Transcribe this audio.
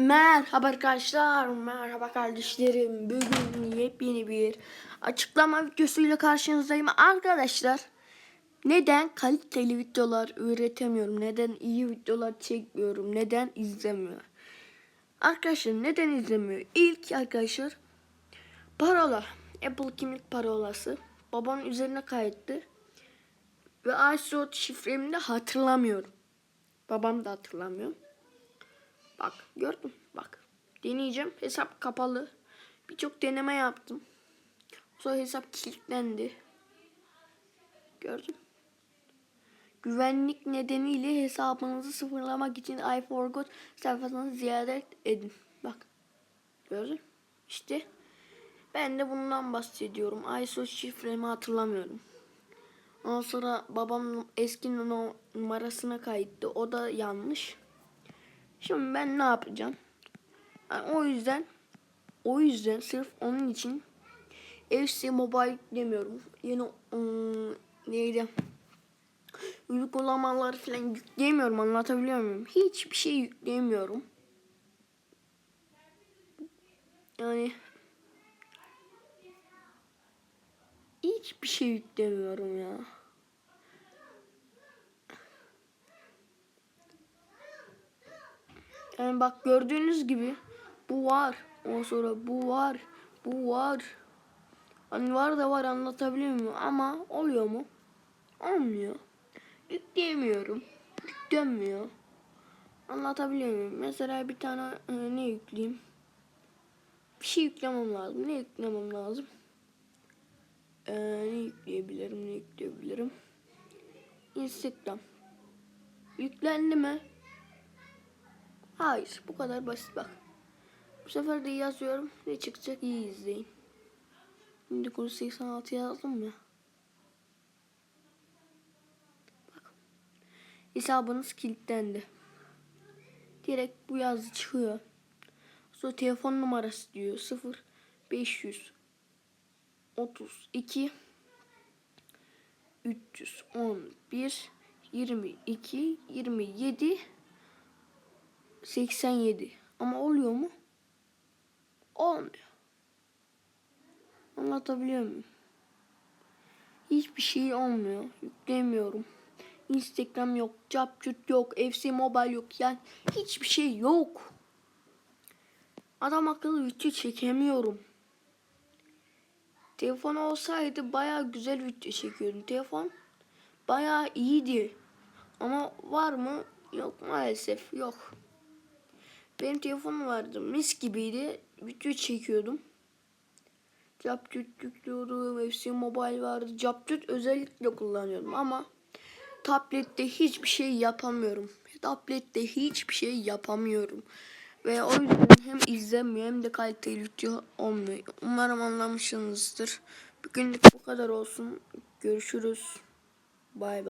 Merhaba arkadaşlar, merhaba kardeşlerim. Bugün yepyeni bir açıklama videosuyla karşınızdayım arkadaşlar. Neden kaliteli videolar üretemiyorum? Neden iyi videolar çekmiyorum? Neden izlemiyor? Arkadaşlar neden izlemiyor? İlk arkadaşlar parola. Apple kimlik parolası. Babamın üzerine kayıttı. Ve iSort şifremi de hatırlamıyorum. Babam da hatırlamıyor. Bak gördün bak. Deneyeceğim. Hesap kapalı. Birçok deneme yaptım. Sonra hesap kilitlendi. Gördün. Güvenlik nedeniyle hesabınızı sıfırlamak için I forgot sayfasını ziyaret edin. Bak. Gördün. İşte ben de bundan bahsediyorum. ISO şifremi hatırlamıyorum. Ondan sonra babam eski nu- numarasına kayıttı. O da yanlış. Şimdi ben ne yapacağım? Yani o yüzden o yüzden sırf onun için FC Mobile demiyorum. Yeni ıı, neydi? Uygulamalar falan yükleyemiyorum anlatabiliyor muyum? Hiçbir şey yükleyemiyorum. Yani hiçbir şey yüklemiyorum ya. Yani bak gördüğünüz gibi bu var. Ondan sonra bu var. Bu var. Hani var da var anlatabiliyor muyum? Ama oluyor mu? Olmuyor. Yükleyemiyorum. Yüklenmiyor. Anlatabiliyor muyum? Mesela bir tane e, ne yükleyeyim? Bir şey yüklemem lazım. Ne yüklemem lazım? Ee, ne yükleyebilirim? Ne yükleyebilirim? Instagram. Yüklendi mi? Hayır. Bu kadar basit bak. Bu sefer de yazıyorum. Ne çıkacak iyi izleyin. 1986 yazdım ya. Bak. Hesabınız kilitlendi. Direkt bu yazı çıkıyor. Sonra telefon numarası diyor. 0 500 32 311 22 27 87. Ama oluyor mu? Olmuyor. Anlatabiliyor muyum? Hiçbir şey olmuyor. Yükleyemiyorum. Instagram yok, Capcut yok, FC Mobile yok. Yani hiçbir şey yok. Adam akıllı video çekemiyorum. Telefon olsaydı baya güzel video çekiyordum. Telefon baya iyiydi. Ama var mı? Yok maalesef yok. Benim telefonum vardı. Mis gibiydi. Video çekiyordum. Capcut yüklüyordum. FC Mobile vardı. Capcut özellikle kullanıyordum ama tablette hiçbir şey yapamıyorum. Tablette hiçbir şey yapamıyorum. Ve o yüzden hem izlemiyor hem de kaliteli video olmuyor. Umarım anlamışsınızdır. Bugünlük bu kadar olsun. Görüşürüz. Bay bay.